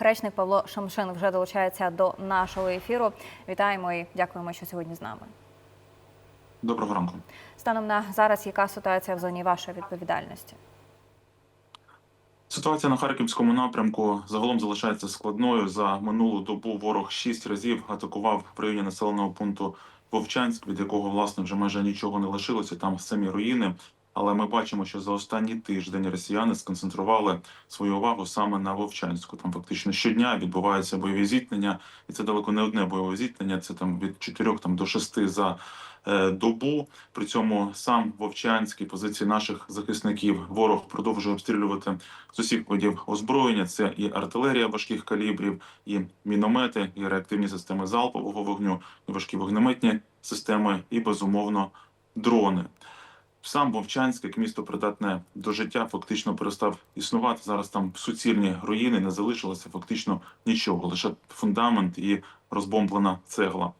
Речник Павло Шамшин вже долучається до нашого ефіру. Вітаємо і дякуємо, що сьогодні з нами. Доброго ранку. Станом на зараз, яка ситуація в зоні вашої відповідальності? Ситуація на харківському напрямку загалом залишається складною. За минулу добу ворог шість разів атакував в районі населеного пункту Вовчанськ, від якого власне вже майже нічого не лишилося. Там самі руїни. Але ми бачимо, що за останній тиждень росіяни сконцентрували свою увагу саме на Вовчанську. Там фактично щодня відбуваються бойові зіткнення, і це далеко не одне бойове зіткнення. Це там від 4 там до 6 за е, добу. При цьому сам Вовчанський позиції наших захисників ворог продовжує обстрілювати з усіх видів озброєння. Це і артилерія важких калібрів, і міномети, і реактивні системи залпового вогню, і важкі вогнеметні системи, і безумовно дрони. Сам Вовчанськ, як місто придатне до життя, фактично перестав існувати. Зараз там суцільні руїни, не залишилося фактично нічого, лише фундамент і розбомблена цегла.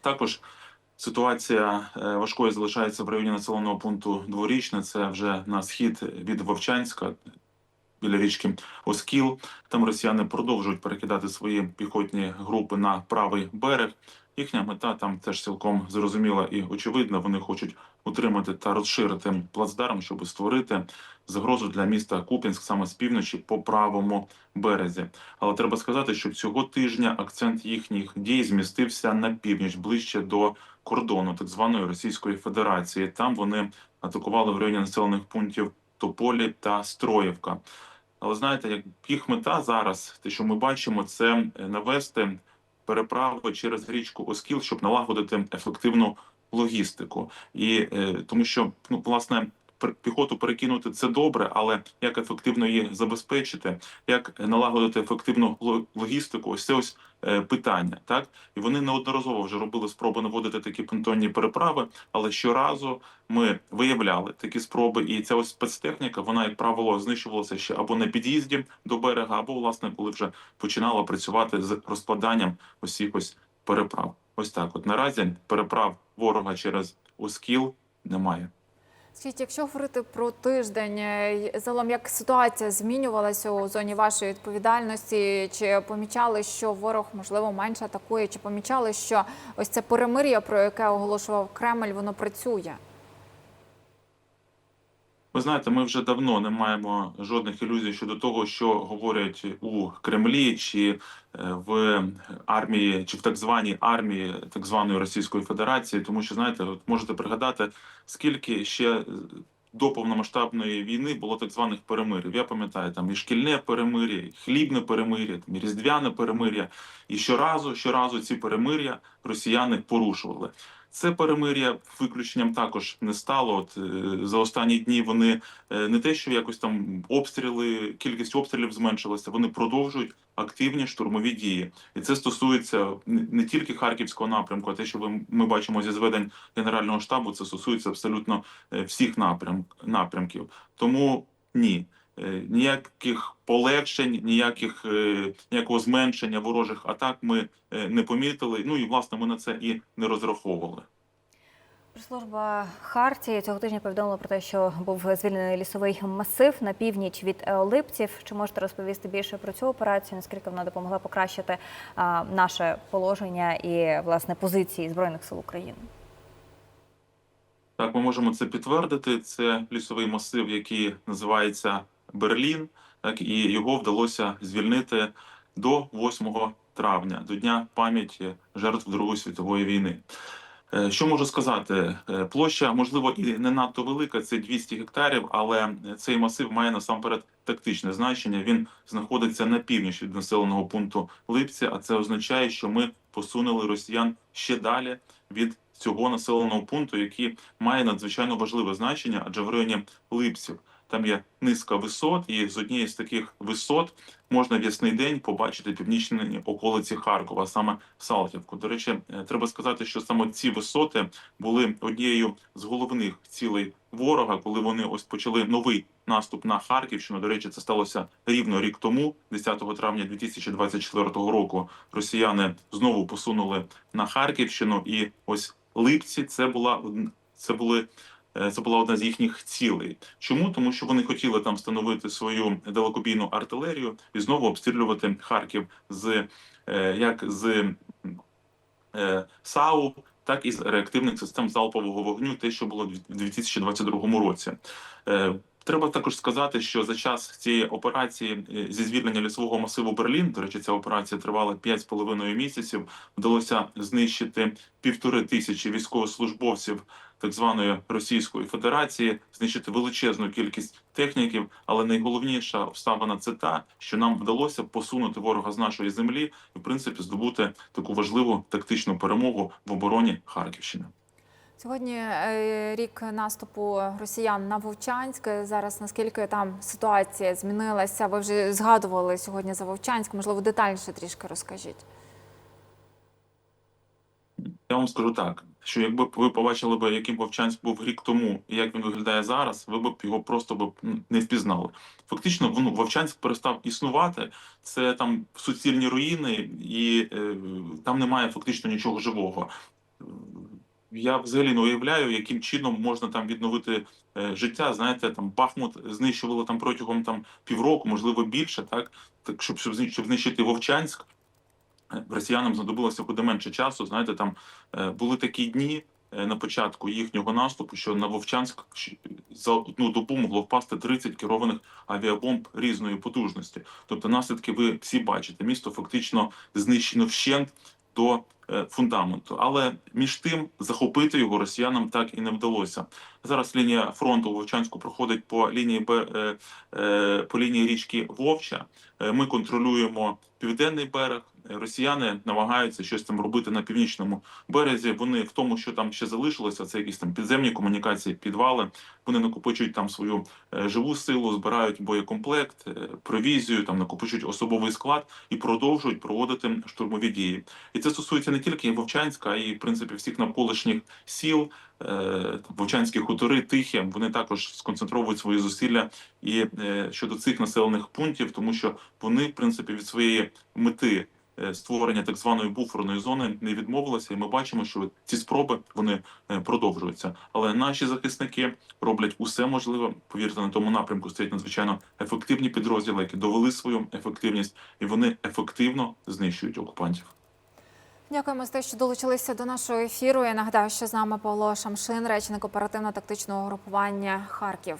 Також ситуація е, важкою залишається в районі населеного пункту Дворічне. Це вже на схід від Вовчанська. Біля річки Оскіл там росіяни продовжують перекидати свої піхотні групи на правий берег. Їхня мета там теж цілком зрозуміла і очевидна. Вони хочуть утримати та розширити плацдарм, щоб створити загрозу для міста Куп'янськ саме з півночі по правому березі. Але треба сказати, що цього тижня акцент їхніх дій змістився на північ, ближче до кордону так званої Російської Федерації. Там вони атакували в районі населених пунктів Тополі та Строївка. Але знаєте, як їх мета зараз, те, що ми бачимо, це навести переправи через річку Оскіл, щоб налагодити ефективну логістику. І е, тому, що ну власне піхоту перекинути це добре, але як ефективно її забезпечити, як налагодити ефективну логістику, ось це ось е, питання, так і вони неодноразово вже робили спроби наводити такі понтонні переправи, але щоразу ми виявляли такі спроби, і ця ось спецтехніка, вона як правило знищувалася ще або на під'їзді до берега, або власне коли вже починала працювати з розкладанням усіх ось переправ. Ось так. От наразі переправ ворога через Оскіл немає. Скажіть, якщо говорити про тиждень, залом загалом як ситуація змінювалася у зоні вашої відповідальності? Чи помічали, що ворог можливо менше атакує? Чи помічали, що ось це перемир'я, про яке оголошував Кремль, воно працює? Ви знаєте, ми вже давно не маємо жодних ілюзій щодо того, що говорять у Кремлі чи е, в армії, чи в так званій армії так званої Російської Федерації, тому що знаєте, от можете пригадати, скільки ще е, до повномасштабної війни було так званих перемирів. Я пам'ятаю, там і шкільне перемир'я, і хлібне перемир'я, і різдвяне перемир'я. І щоразу, щоразу ці перемир'я росіяни порушували. Це перемир'я виключенням також не стало. От е, за останні дні вони е, не те, що якось там обстріли, кількість обстрілів зменшилася. Вони продовжують активні штурмові дії, і це стосується не тільки харківського напрямку, а те, що ми бачимо зі зведень генерального штабу, це стосується абсолютно е, всіх напрям, напрямків. Тому ні. Е, Ніяких полегшень, ніяких е, ніякого зменшення ворожих атак ми е, не помітили. Ну і власне ми на це і не розраховували. Прес-служба Хартії цього тижня повідомила про те, що був звільнений лісовий масив на північ від Липців. Чи можете розповісти більше про цю операцію? Наскільки вона допомогла покращити наше положення і власне позиції збройних сил України? Так, ми можемо це підтвердити. Це лісовий масив, який називається Берлін. Так і його вдалося звільнити до 8 травня, до дня пам'яті жертв Другої світової війни. Е, Що можу сказати? Е, Площа, можливо, і не надто велика, це 200 гектарів, але цей масив має насамперед тактичне значення. Він знаходиться на північ від населеного пункту Липці, а це означає, що ми посунули росіян ще далі від цього населеного пункту, який має надзвичайно важливе значення, адже в районі Липців там є низка висот, і з однієї з таких висот можна в ясний день побачити північні околиці Харкова, саме Салтівку. До речі, е, треба сказати, що саме ці висоти були однією з головних цілей ворога, коли вони ось почали новий наступ на Харківщину. До речі, це сталося рівно рік тому, 10 травня 2024 року. Росіяни знову посунули на Харківщину, і ось Липці це була це були Це була одна з їхніх цілей. Чому? Тому що вони хотіли там встановити свою далекобійну артилерію і знову обстрілювати Харків з е, як з е, САУ, так і з реактивних систем залпового вогню, те, що було в 2022 році. Е, Треба також сказати, що за час цієї операції е, зі звільнення лісового масиву Берлін, до речі, ця операція тривала 5,5 місяців. Вдалося знищити півтори тисячі військовослужбовців так званої Російської Федерації, знищити величезну кількість техніків. Але найголовніша обставина це та, що нам вдалося посунути ворога з нашої землі і, в принципі, здобути таку важливу тактичну перемогу в обороні Харківщини. Сьогодні е, рік наступу росіян на Вовчанськ. Зараз наскільки там ситуація змінилася? Ви вже згадували сьогодні за Вовчанськ. Можливо, детальніше трішки розкажіть. Я вам скажу так, що якби ви побачили б, яким Вовчанськ був рік тому, і як він виглядає зараз, ви б його просто б не впізнали. Фактично, ну, Вовчанськ перестав існувати. Це там суцільні руїни, і е, там немає фактично нічого живого. Я взагалі не уявляю, яким чином можна там відновити е, життя. Знаєте, там Бахмут знищували там протягом там півроку, можливо більше, так так щоб, щоб знищити Вовчанськ. Росіянам знадобилося куди менше часу. Знаєте, там е, були такі дні е, на початку їхнього наступу, що на Вовчанськ за одну добу могло впасти 30 керованих авіабомб різної потужності. Тобто наслідки ви всі бачите. Місто фактично знищено вщент до е, фундаменту. Але між тим захопити його росіянам так і не вдалося. Зараз лінія фронту Вовчанську проходить по лінії по лінії річки Вовча. Ми контролюємо південний берег. Росіяни намагаються щось там робити на північному березі. Вони в тому, що там ще залишилося, це якісь там підземні комунікації, підвали. Вони накопичують там свою е, живу силу, збирають боєкомплект, е, провізію, там накопичують особовий склад і продовжують проводити штурмові дії. І це стосується не тільки Вовчанська, а й в принципі всіх навколишніх сіл. Е, Вовчанські хутори, тихі, вони також сконцентровують свої зусилля і щодо цих населених пунктів, тому що вони, в принципі, від своєї мети створення так званої буферної зони не відмовилися, і ми бачимо, що ці спроби вони е, продовжуються. Але наші захисники роблять усе можливе. Повірте, на тому напрямку стоять надзвичайно ефективні підрозділи, які довели свою ефективність, і вони ефективно знищують окупантів. Дякуємо за те, що долучилися до нашого ефіру. Я нагадаю, що з нами Павло Шамшин, речник оперативно-тактичного групування Харків.